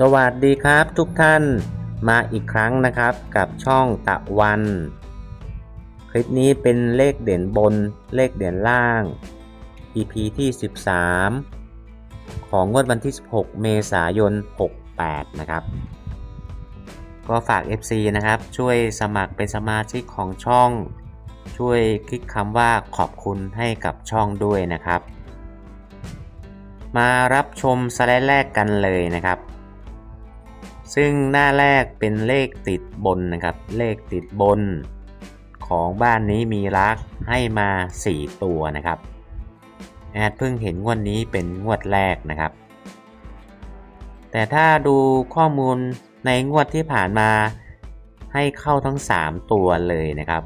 สวัสดีครับทุกท่านมาอีกครั้งนะครับกับช่องตะวัน คลิปนี้เป็นเลขเด่นบนเลขเด่นล่าง EP ที่ 13 ของงวดวันที่ 16 เมษายน 68 นะครับ ก็ฝาก FC นะครับ ช่วยสมัครเป็นสมาชิกของช่อง ช่วยคลิกคำว่าขอบคุณให้กับช่องด้วยนะครับ มารับชมสไลด์แรกกันเลยนะครับ ซึ่งหน้าแรกเป็นเลขติดบนนะครับ เลขติดบน ของบ้านนี้มีรักให้มา 4 ตัวนะครับ แอดเพิ่งเห็นงวดนี้เป็นงวดแรกนะครับ แต่ถ้าดูข้อมูลในงวดที่ผ่านมา ให้เข้าทั้ง 3 ตัวเลยนะครับ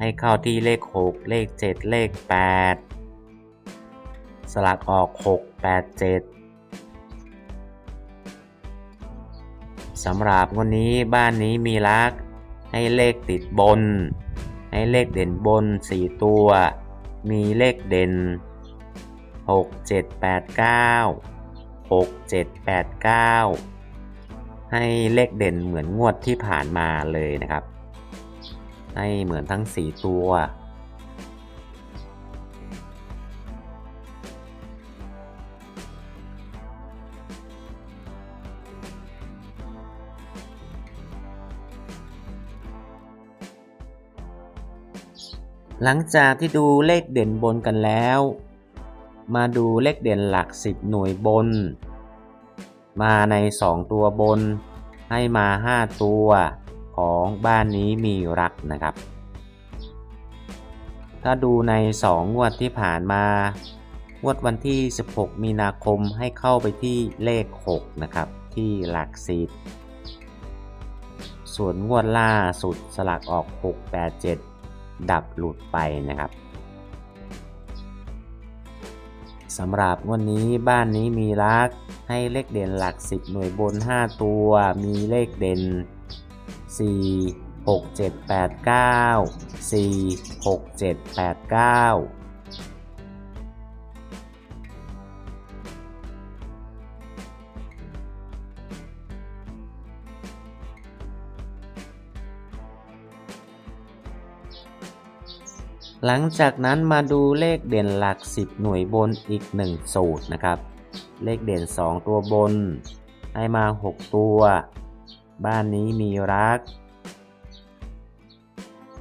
ให้เข้าที่เลข 6 เลข 7 เลข 8 สลักออก 6 8 7 สำหรับวันนี้บ้านนี้มีรัก ให้เลขติดบน ให้เลขเด่นบน 4 ตัว มีเลขเด่น 6 7 8 9 6 7 8 9 ให้เลขเด่นเหมือนงวดที่ผ่านมาเลยนะครับ ให้เหมือนทั้ง 4 ตัว หลังจากที่ดูเลขเด่นบนกันแล้ว มาดูเลขเด่นหลัก 10 หน่วยบน มาใน 2 ตัวบน ให้มา 5 ตัวของบ้านนี้มีรักนะครับ ถ้าดูใน 2 งวดที่ผ่านมางวดวันที่ 16 มีนาคมให้เข้าไปที่เลข 6 นะครับ ที่หลักสิบส่วนงวดล่าสุดสลักออก 6 8 7 ดับหลุดไปนะครับสำหรับงวดนี้บ้านนี้มีรักให้เลขเด่นหลัก 10 หน่วยบน 5 ตัว มีเลขเด่น 4 6 7 8 9 4 6 7 8 9 หลังจากนั้นมาดูเลขเด่นหลัก 10 หน่วยบนอีก 1 สูตรนะครับ เลขเด่น 2 ตัวบน ให้มา 6 ตัว บ้านนี้มีรัก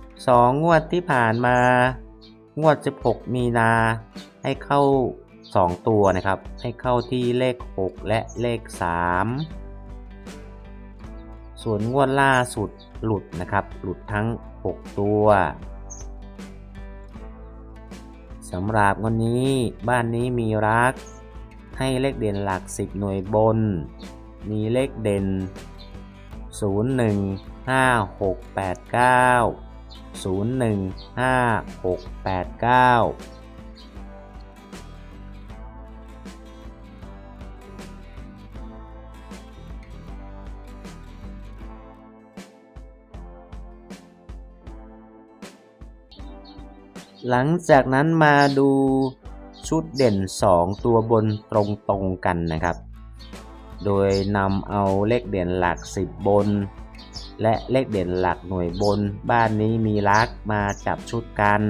2 งวดที่ผ่านมา งวด 16 มีนา ให้เข้า 2 ตัวนะครับ ให้เข้าที่เลข 6 และเลข 3 ส่วนงวดล่าสุดหลุดนะครับ หลุดทั้ง 6 ตัว สำหรับวันนี้บ้านนี้มีรัก ให้เลขเด่นหลัก 10 หน่วยบน มีเลขเด่น 0 1 5 6 8 9 0 1 5 6 8 9 หลังจากนั้นมาดูชุดเด่น 2 ตัวบนตรงๆกันนะครับ โดยนำเอาเลขเด่นหลัก 10 บน และเลขเด่นหลักหน่วยบน บ้านนี้มีลักมาจับชุดกัน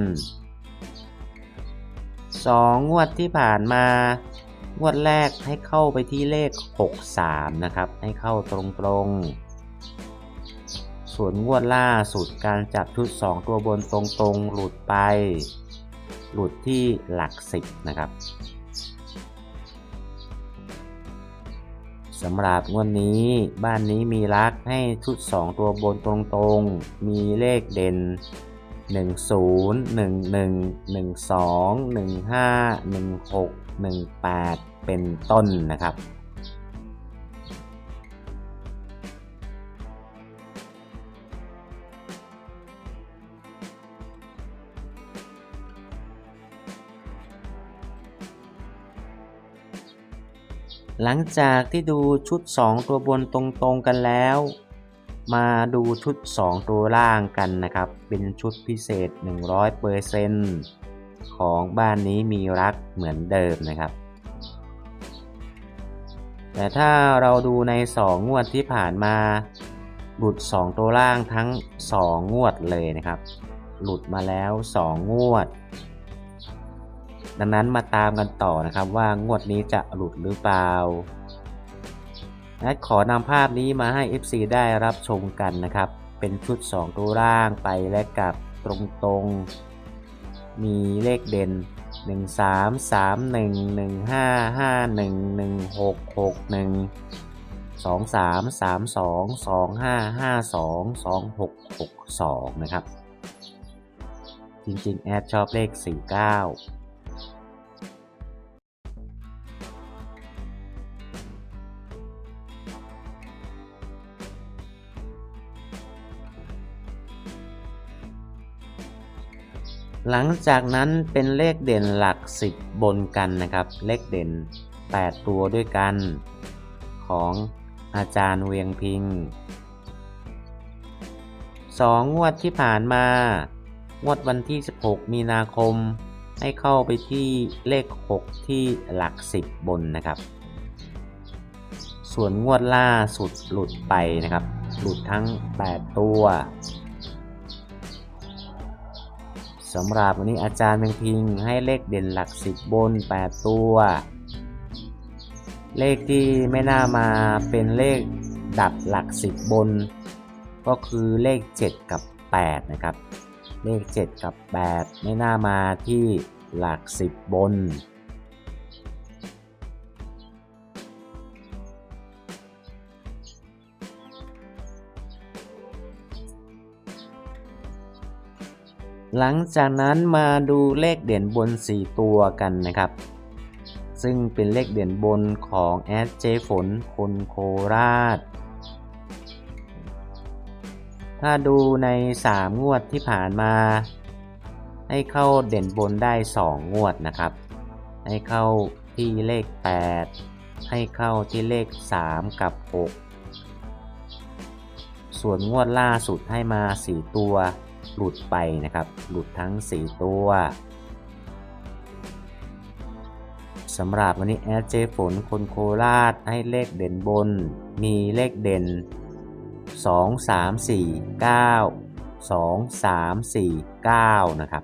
2 งวดที่ผ่านมางวดแรกให้เข้าไปที่เลข 63 นะครับ ให้เข้าตรงๆ ส่วนงวดล่าสุดการจับชุด 2 ตัวบนตรงๆ หลุดไป หลุดที่หลัก10นะครับสำหรับงวดนี้บ้านนี้มีลักให้ชุด 2 ตัวบนตรงๆ มีเลขเด่น 10 11 12 15 16 18 เป็นต้นนะครับ หลังจากที่ดูชุด 2 ตัวบนตรงๆกันแล้ว มาดูชุด 2 ตัวล่างกันนะครับ เป็นชุดพิเศษ 100%ของบ้านนี้มีรักเหมือนเดิมนะครับ แต่ถ้าเราดูใน 2 งวดที่ผ่านมา หลุด 2 ตัวล่างทั้ง 2 งวดเลยนะครับ หลุดมาแล้ว 2 งวด ดังนั้นมาตามกันต่อนะครับว่างวดนี้จะหลุดหรือเปล่าแอดขอนำภาพนี้มาให้ FC ได้รับชมกันนะครับ เป็นชุด 2 ตัวล่างไปและกลับตรงๆ มีเลขเด่น 1 3 3 1 1 5 5 1 1 6 6 1 2 3 3 2 2 5 5 2 2 6 6 2 นะครับ จริงๆ แอดชอบเลข 49 หลังจากนั้นเป็นเลขเด่นหลัก 10 บนกันนะครับ เลขเด่น 8 ตัวด้วยกัน ของอาจารย์เวียงพิงสองงวดที่ผ่านมา งวดวันที่ 16 มีนาคม ให้เข้าไปที่เลข 6 ที่หลัก 10 บนนะครับ ส่วนงวดล่าสุดหลุดไปนะครับ หลุดทั้ง 8 ตัว สำหรับวันนี้อาจารย์เมงพิงให้เลขเด่นหลักสิบบน 8 ตัว เลขที่ไม่น่ามาเป็นเลขดับหลักสิบบน ก็คือเลข 7 กับ 8 นะครับ เลข 7 กับ 8 ไม่น่ามาที่หลักสิบบน หลังจากนั้นมาดูเลขเด่นบน 4 ตัวกันนะครับ ซึ่งเป็นเลขเด่นบนของแอดเจฝนคนโคราช ถ้าดูใน 3 งวดที่ผ่านมา ให้เข้าเด่นบนได้ 2 งวดนะครับ ให้เข้าที่เลข 8 ให้เข้าที่เลข 3 กับ 6 ส่วนงวดล่าสุดให้มา 4 ตัว หลุดไปนะครับ หลุดทั้ง 4 ตัวสำหรับวันนี้แอดเจฝนคนโคราชให้เลขเด่นบน มีเลขเด่น 2 3 4 9 2 3 4 9 นะครับ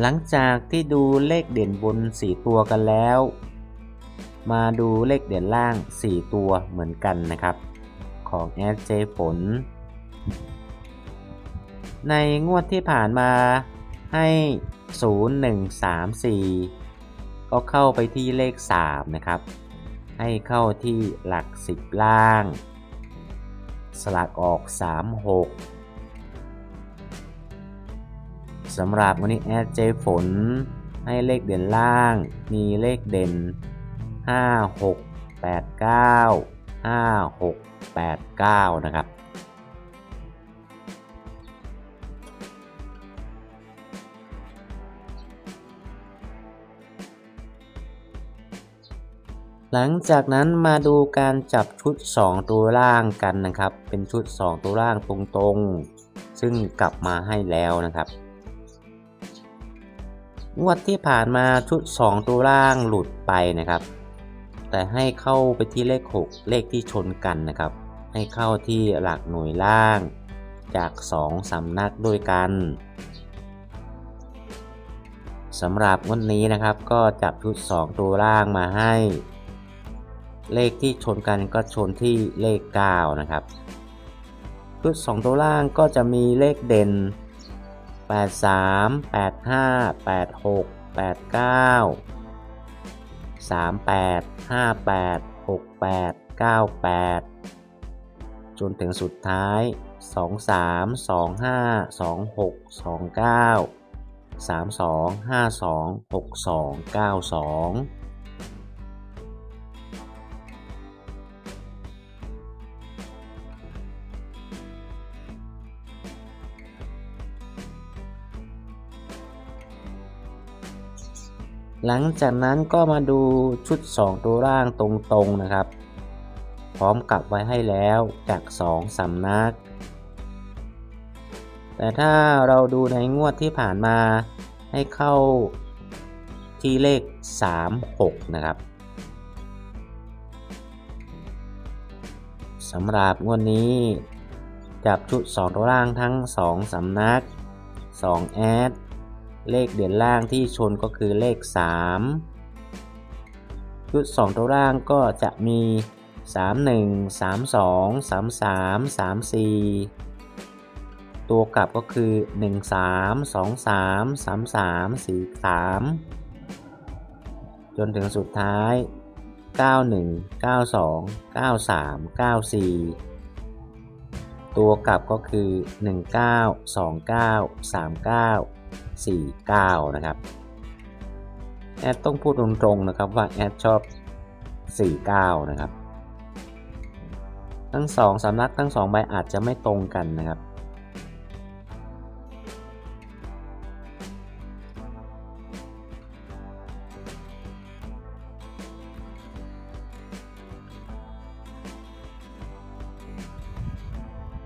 หลังจากที่ดูเลขเด่นบน 4 ตัวกันแล้ว มาดูเลขเด่นล่าง 4 ตัวเหมือนกันนะครับ ของแอดเจฝนในงวดที่ผ่านมาให้ 0 1 3 4 ก็เข้าไปที่เลข 3 นะครับ ให้เข้าที่หลัก 10 ล่าง สลักออก 3 สำหรับวันนี้แอดเจฝนให้เลขเด่นล่าง มีเลขเด่น 5 6 8 9 5 6 8 9 นะครับหลังจากนั้นมาดูการจับชุด 2 ตัวล่างกันนะครับ เป็นชุด 2 ตัวล่างตรงๆ ซึ่งกลับมาให้แล้วนะครับ งวดที่ผ่านมาชุด 2 ตัวล่างหลุดไปนะครับ แต่ให้เข้าไปที่เลข 6 เลขที่ชนกันนะครับ ให้เข้าที่หลักหน่วยล่างจาก 2สำนักด้วยกันสำหรับวันนี้นะครับก็จับชุด 2 ตัวล่างมาให้ เลขที่ชนกันก็ชนที่เลข 9 นะครับ ชุด 2 ตัวล่างก็จะมีเลขเด่น 83 85 86 89 38 58 68 98 จนถึงสุดท้าย 23 25 26 29 32 52 62 92 หลังจากนั้นก็มาดูชุด 2 ตัวร่างตรงๆนะครับขร้อมกับไว้ให้แล้วจากสองสำนัก แต่ถ้าเราดูในงวดที่ผ่านมาให้เข้าที่เลข 3 6 นะครับสำหรับงวดนี้จับชุด 2 ตัวล่างทั้ง 2สำนัก 2 แอด เลขเด่นล่างที่ชนก็คือเลข 3 ชุด 2 ตัวล่างก็จะมี 31 32 33 34 ตัวกลับก็คือ 13 23 33 43 จนถึงสุดท้าย 91 92 93 94 ตัวกลับก็คือ 19 29 39 49 นะครับ แอดต้องพูดตรงๆนะครับว่าแอดชอบ 49 นะครับ ทั้งสองสำนักทั้งสองใบอาจจะไม่ตรงกันนะครับ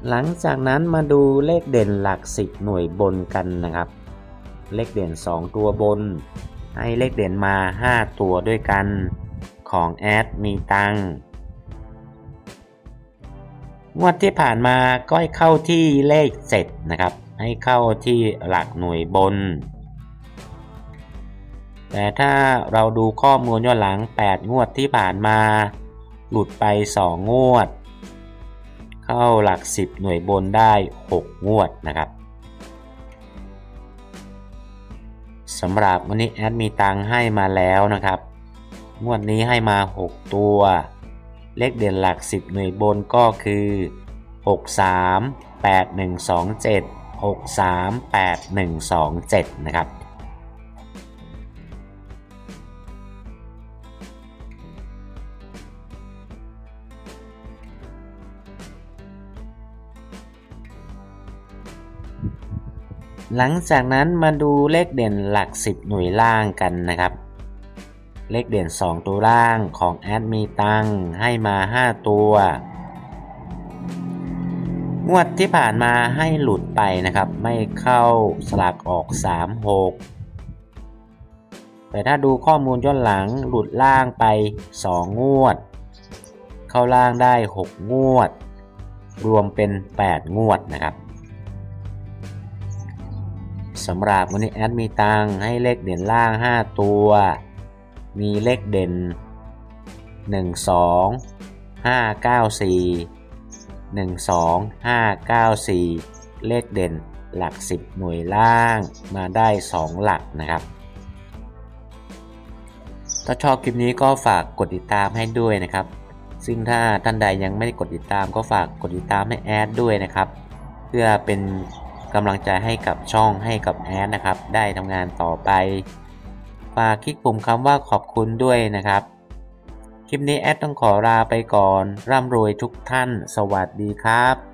หลังจากนั้นมาดูเลขเด่นหลักสิบหน่วยบนกันนะครับ เลขเด่น 2 ตัวบน ให้เลขเด่นมา 5 ตัวด้วยกัน ของแอดมีตังงวดที่ผ่านมาก็ให้เข้าที่เลขเจ็ดนะครับ ให้เข้าที่หลักหน่วยบน แต่ถ้าเราดูข้อมูลย้อนหลัง 8 งวดที่ผ่านมา หลุดไป 2 งวด เข้าหลัก 10 หน่วยบนได้ 6 งวดนะครับ สำหรับวันนี้แอดมีตังให้มาแล้วนะครับงวดนี้ให้มา 6 ตัว เลขเด่นหลัก 10 หน่วยบนก็คือ 63 8127 63 8127 นะครับ หลังจากนั้นมาดูเลขเด่นหลัก 10 หน่วยล่างกันนะครับ เลขเด่น 2 ตัวล่างของแอดมีตังให้มา 5 ตัว งวดที่ผ่านมาให้หลุดไปนะครับ ไม่เข้าสลักออก 3 6แต่ถ้าดูข้อมูลย้อนหลังหลุดล่างไป 2 งวด เข้าล่างได้ 6 งวด รวมเป็น 8 งวดนะครับ สำหรับวันนี้แอดมีตังให้เลขเด่นล่าง 5 ตัว มีเลขเด่น 1 2 5 9 4 1 2 5 9 4 เลขเด่นหลัก 10 หน่วยล่างมาได้ 2 หลักนะครับ ถ้าชอบคลิปนี้ก็ฝากกดติดตามให้ด้วยนะครับ ซึ่งถ้าท่านใดยังไม่ได้กดติดตามก็ฝากกดติดตามให้แอดด้วยนะครับ เพื่อเป็น กำลังใจให้กับช่องให้กับแอดนะครับ ได้ทำงานต่อไป ฝากคลิกปุ่มคำว่าขอบคุณด้วยนะครับ คลิปนี้แอดต้องขอลาไปก่อน ร่ำรวยทุกท่าน สวัสดีครับ